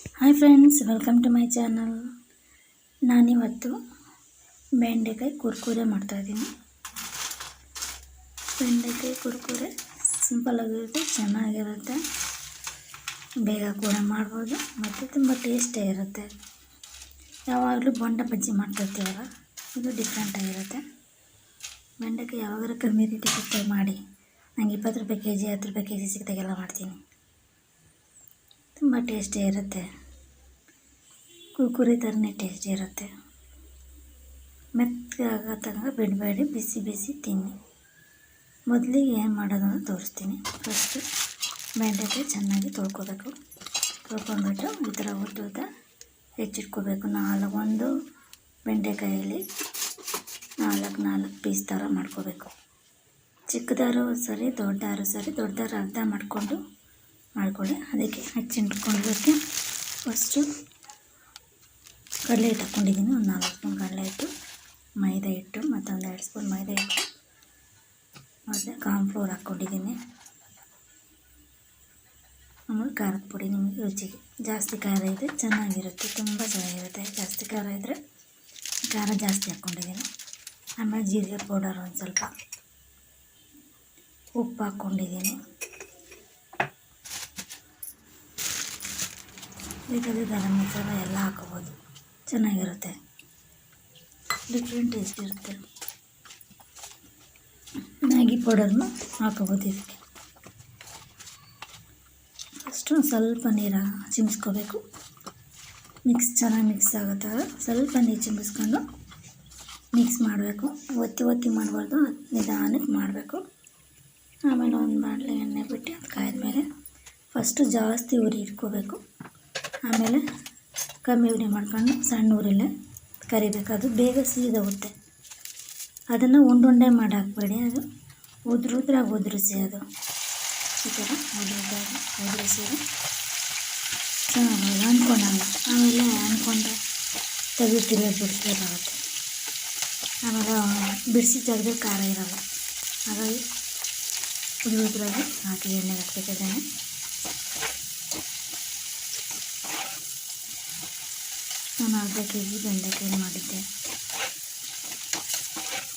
Hi friends welcome to my channel ನಾನಿವತ್ತು ಬೆಂಡೆಕಾಯಿ ಕುರ್ಕುರೆ ಮಾಡ್ತಾಯಿದ್ದೀನಿ ಬೆಂಡೆಕಾಯಿ ಕುರ್ಕುರೆ ಸಿಂಪಲಾಗಿರುತ್ತೆ ಚೆನ್ನಾಗಿರುತ್ತೆ. ಬೇಗ ಕೂಡ ಮಾಡ್ಬೋದು, ಮತ್ತು ತುಂಬ ಟೇಸ್ಟೇ ಇರುತ್ತೆ. ಯಾವಾಗಲೂ ಬೊಂಡ ಬಜ್ಜಿ ಮಾಡ್ತಿರ್ತೀವಲ್ಲ, ಇದು ಡಿಫ್ರೆಂಟಾಗಿರುತ್ತೆ ಬೆಂಡೆಕಾಯಿ ಯಾವಾಗಾದ್ರೂ ಕಮ್ಮಿ ರೇಟಿಗೆ ಮಾಡಿ. ನಂಗೆ ಇಪ್ಪತ್ತು ರೂಪಾಯಿ ಕೆ ಜಿ ಹತ್ತು ರೂಪಾಯಿ ಕೆ ಜಿ ಸಿಕ್ಕಿದಾಗೆಲ್ಲ ಮಾಡ್ತೀನಿ. ತುಂಬ ಟೇಸ್ಟಿ ಇರುತ್ತೆ. ಕುರ್ಕುರಿ ಥರನೇ ಟೇಸ್ಟಿ ಇರುತ್ತೆ. ಮೆತ್ತಗೆ ಆಗೋ ತನಕ ಬಿಡಬೇಡಿ ಬಿಸಿ ಬಿಸಿ ತಿನ್ನಿ. ಮೊದಲಿಗೆ ಏನು ಮಾಡೋದು ಅಂತ ತೋರಿಸ್ತೀನಿ. ಫಸ್ಟು ಬೆಂಡೆಕಾಯಿ ಚೆನ್ನಾಗಿ ತೊಳ್ಕೊಬೇಕು. ತೊಳ್ಕೊಂಡ್ಬಿಟ್ಟು ಈ ಥರ ಉದ್ದ ಉದ್ದ ಹೆಚ್ಚಿಟ್ಕೋಬೇಕು. ನಾಲ್ಕು ಒಂದು ಬೆಂಡೆಕಾಯಲ್ಲಿ ನಾಲ್ಕು ನಾಲ್ಕು ಪೀಸ್ ಥರ ಮಾಡ್ಕೋಬೇಕು. ಚಿಕ್ಕದಾರು ಸರಿ ದೊಡ್ಡದಾರು ಸರಿ ದೊಡ್ಡದಾರು ಅರ್ಧ ಮಾಡಿಕೊಂಡು ಮಾಡ್ಕೊಳ್ಳಿ. ಅದಕ್ಕೆ ಹೆಚ್ಚಿಟ್ಕೊಳ್ಳೋದಕ್ಕೆ ಫಸ್ಟು ಕಡಲೆ ಹಿಟ್ಟು ಹಾಕ್ಕೊಂಡಿದ್ದೀನಿ ಒಂದು ನಾಲ್ಕು ಸ್ಪೂನ್ ಕಡಲೆ ಹಿಟ್ಟು, ಮೈದಾ ಹಿಟ್ಟು ಮತ್ತೊಂದು ಎರಡು ಸ್ಪೂನ್ ಮೈದಾ ಹಿಟ್ಟು. ಮತ್ತು ಕಾರ್ನ್ಫ್ಲೋರ್ ಹಾಕ್ಕೊಂಡಿದ್ದೀನಿ. ಆಮೇಲೆ ಖಾರದ ಪುಡಿ ನಿಮಗೆ ರುಚಿಗೆ. ಜಾಸ್ತಿ ಖಾರ ಇದ್ದರೆ ಚೆನ್ನಾಗಿರುತ್ತೆ. ತುಂಬ ಚೆನ್ನಾಗಿರುತ್ತೆ. ಜಾಸ್ತಿ ಖಾರ ಇದ್ದರೆ ಖಾರ ಜಾಸ್ತಿ ಹಾಕ್ಕೊಂಡಿದ್ದೀನಿ. ಆಮೇಲೆ ಜೀರಿಗೆ ಪೌಡರ್ ಒಂದು ಸ್ವಲ್ಪ ಉಪ್ಪು ಹಾಕ್ಕೊಂಡಿದ್ದೀನಿ. ಬೇಕಾದರೆ ಗರಂ ಮಸಾಲ ಎಲ್ಲ ಹಾಕೋಬೋದು. ಚೆನ್ನಾಗಿರುತ್ತೆ. ಡಿಫ್ರೆಂಟ್ ಟೇಸ್ಟ್ ಇರುತ್ತೆ. ಮ್ಯಾಗಿ ಪೌಡರ್ನ ಹಾಕೋಬೋದು ಇದಕ್ಕೆ. ಫಸ್ಟು ಸ್ವಲ್ಪ ನೀರು ಚಿಮ್ಸ್ಕೋಬೇಕು. ಮಿಕ್ಸ್ ಚೆನ್ನಾಗಿ ಮಿಕ್ಸ್ ಆಗೋ ಥರ ಸ್ವಲ್ಪ ನೀರು ಚಿಮ್ಮಿಸ್ಕೊಂಡು ಮಿಕ್ಸ್ ಮಾಡಬೇಕು. ಒತ್ತಿ ಒತ್ತಿ ಮಾಡಬಾರ್ದು. ನಿಧಾನಕ್ಕೆ ಮಾಡಬೇಕು. ಆಮೇಲೆ ಒಂದು ಬಾಣಲೆ ಎಣ್ಣೆ ಬಿಟ್ಟು ಅದು ಕಾಯ್ದ ಫಸ್ಟು ಜಾಸ್ತಿ ಉರಿ ಇಟ್ಕೋಬೇಕು. ಆಮೇಲೆ ಕಮ್ಮಿ ಉರಿ ಮಾಡ್ಕೊಂಡು ಸಣ್ಣ ಉರಿಲೇ ಕರಿಬೇಕು ಅದು ಬೇಗ ಸೀದೋಗುತ್ತೆ. ಅದನ್ನು ಉಂಡುಂಡೆ ಮಾಡಿ ಹಾಕ್ಬೇಡಿ. ಅದು ಉದ್ರುದ್ರಾಗ ಉದುರಿಸಿ ಅದು. ಈ ಥರ ಉದ್ರುದ್ರಾಗ ಉದುರಿಸಿದ್ರೆ ಚೆನ್ನಾಗಿ ಅಂದ್ಕೊಂಡಲ್ಲ ಆಮೇಲೆ ಅಂದ್ಕೊಂಡು ತೆಗಿತೀರ ಬಿಡ್ತಿರಾಗುತ್ತೆ ಆಮೇಲೆ ಬಿಡಿಸಿ ತೆಗೆದು ಖಾರ ಇರೋಲ್ಲ. ಹಾಗಾಗಿ ಉದುರು ಉದುರಾಗಿ ಹಾಕಿ ಎಣ್ಣೆ ಹಾಕ್ಬೇಕಿದ್ದೇನೆ ನಾನು ಅರ್ಧ ಕೆ ಜಿ ಬೆಂಡೆಕಾಯಿ ಮಾಡಿದ್ದೆ.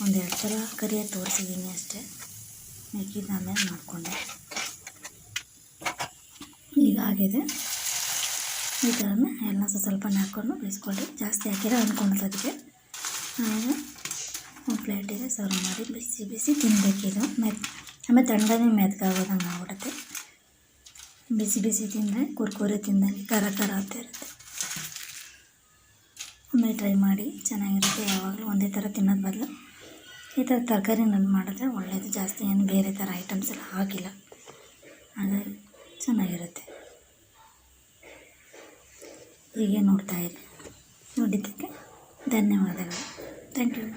ಒಂದೆರಡು ಸಲ ಕರಿಯಾಗಿ ತೋರಿಸಿದ್ದೀನಿ ಅಷ್ಟೇ. ಮಿಕ್ಕಿದ ಆಮೇಲೆ ಮಾಡಿಕೊಂಡೆ. ಈಗ ಆಗಿದೆ. ಈ ಥರನೇ ಎಲ್ಲ ಸ್ವಲ್ಪ ಹಾಕ್ಕೊಂಡು ಬೇಯಿಸ್ಕೊಳ್ಳಿ. ಜಾಸ್ತಿ ಹಾಕಿರೋ ಅಂದ್ಕೊಂಡ್ರೆ ಆಮೇಲೆ ಒಂದು ಪ್ಲೇಟಿಗೆ ಸರ್ವ್ ಮಾಡಿ ಬಿಸಿ ಬಿಸಿ ತಿನ್ನಬೇಕಿದು ಮೆತ್ ಆಮೇಲೆ ತಣ್ಣಗೆ ಮೆತ್ಕಾಗೋದಂಗೆ ಆಗ್ಬಿಡುತ್ತೆ. ಬಿಸಿ ಬಿಸಿ ತಿಂದರೆ ಕುರ್ಕುರೆ ತಿಂದಂಗೆ ಖಾರ ಖಾರ ಆಗ್ತಾ ಇರುತ್ತೆ ಒಮ್ಮೆ ಟ್ರೈ ಮಾಡಿ ಚೆನ್ನಾಗಿರುತ್ತೆ, ಯಾವಾಗಲೂ ಒಂದೇ ಥರ ತಿನ್ನೋದು ಬದಲು. ಈ ಥರ ತರಕಾರಿ ನಾನು ಮಾಡಿದ್ರೆ ಒಳ್ಳೆಯದು ಜಾಸ್ತಿ ಏನು ಬೇರೆ ಥರ ಐಟಮ್ಸ್ ಎಲ್ಲ ಹಾಕಿಲ್ಲ. ಹಾಗಾಗಿ ಚೆನ್ನಾಗಿರುತ್ತೆ. ಹೀಗೆ ನೋಡ್ತಾಯಿರಿ ನೋಡಿದ್ದಕ್ಕೆ ಧನ್ಯವಾದಗಳು. Thank you